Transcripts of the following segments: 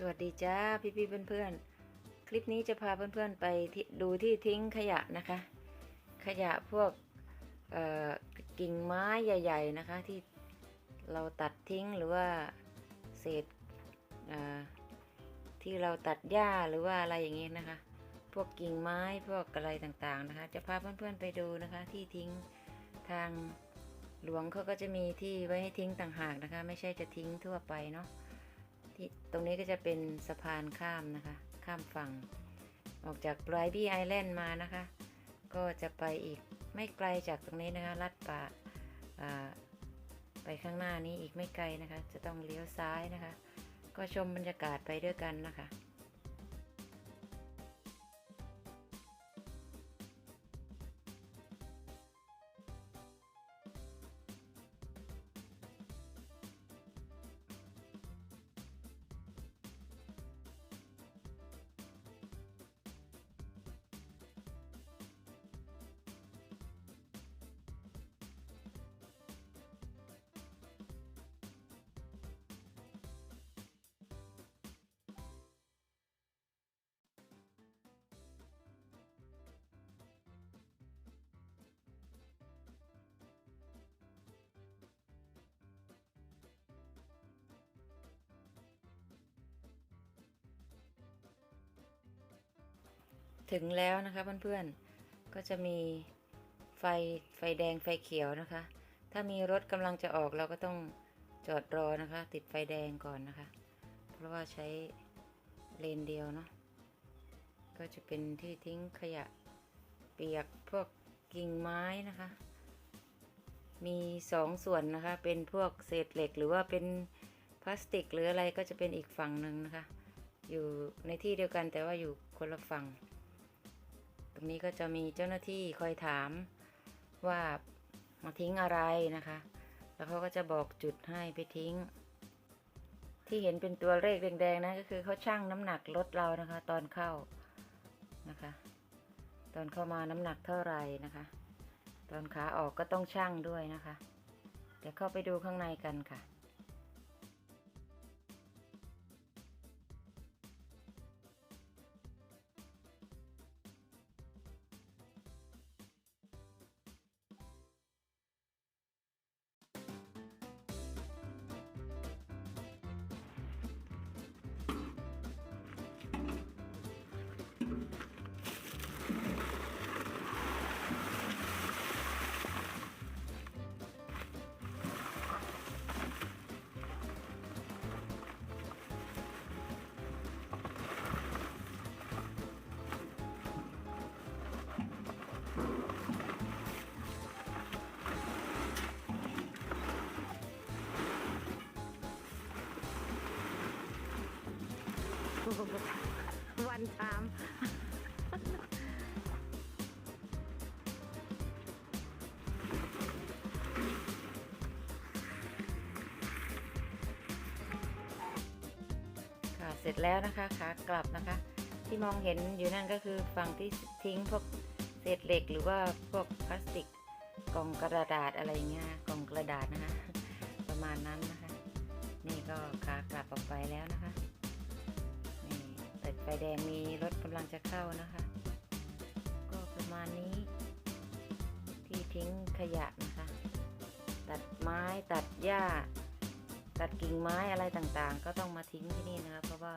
สวัสดีจ้าพี่พี่ๆเพื่อนๆ คลิปนี้จะพาเพื่อนๆไปที่ดูที่ทิ้งขยะนะคะ ขยะพวกกิ่งไม้ใหญ่ ๆนะคะที่เราตัดทิ้งหรือว่าเศษที่เราตัดหญ้าหรือว่าอะไรอย่างงี้นะคะ พวกกิ่งไม้พวกอะไรต่างๆนะคะ จะพาเพื่อนๆไปดูนะคะที่ทิ้งทางหลวงเขาก็จะมีที่ไว้ให้ทิ้งต่างหากนะคะ ไม่ใช่จะทิ้งทั่วไปเนาะ ที่ตรงนี้ก็จะเป็นสะพานข้ามนะคะ ข้ามฝั่ง ออกจากไบรบี้ไอแลนด์มานะคะ ก็จะไปอีกไม่ไกลจากตรงนี้นะคะลัดป่าอ่าไปข้างหน้านี้อีกไม่ไกลนะคะ จะต้องเลี้ยวซ้ายนะคะ ก็ชมบรรยากาศไปด้วยกันนะคะ ถึงแล้วนะคะเพื่อนๆ ก็จะมีไฟไฟแดงไฟเขียวนะคะ ถ้ามีรถกำลังจะออกเราก็ต้องจอดรอนะคะ ติดไฟแดงก่อนนะคะ เพราะว่าใช้เลนเดียวเนาะก็จะเป็นที่ทิ้งขยะเปียกพวกกิ่งไม้นะคะ มีสองส่วนนะคะ เป็นพวกเศษเหล็กหรือว่าเป็นพลาสติกหรืออะไรก็จะเป็นอีกฝั่งหนึ่งนะคะ อยู่ในที่เดียวกันแต่ว่าอยู่คนละฝั่ง ตรงนี้ก็จะมีเจ้าหน้าที่คอยถามว่ามาทิ้งอะไรนะคะ แล้วเขาก็จะบอกจุดให้ไปทิ้ง ที่เห็นเป็นตัวเลขแดงๆนะก็คือเขาชั่งน้ำหนักรถเรานะคะ ตอนเข้านะคะ ตอนเข้ามาน้ำหนักเท่าไหร่นะคะ ตอนขาออกก็ต้องชั่งด้วยนะคะ เดี๋ยวเข้าไปดูข้างในกันค่ะ วันทามค่ะเสร็จแล้วนะคะขากลับนะคะ ที่มองเห็นอยู่นั่นก็คือฝั่งที่ทิ้งพวกเศษเหล็กหรือว่าพวกพลาสติกกล่องกระดาษอะไรเงี้ยกล่องกระดาษนะคะ ประมาณนั้นนะคะ นี่ก็ขากลับออกไปแล้วนะคะ ไฟแดงมีรถกำลังจะเข้านะคะ ก็ประมาณนี้ ที่ทิ้งขยะนะคะ ตัดไม้ตัดหญ้า ตัดกิ่งไม้อะไรต่างๆ ก็ต้องมาทิ้งที่นี่นะคะ เพราะว่า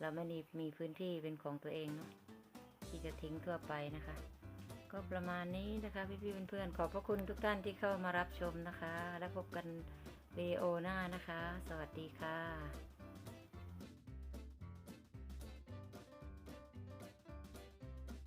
เราไม่ได้มีพื้นที่เป็นของตัวเองเนาะที่จะทิ้งทั่วไปนะคะ ก็ประมาณนี้นะคะพี่ๆเพื่อนๆขอบพระคุณทุกท่านที่เข้ามารับชมนะคะ แล้วพบกันวิดีโอหน้านะคะ สวัสดีค่ะ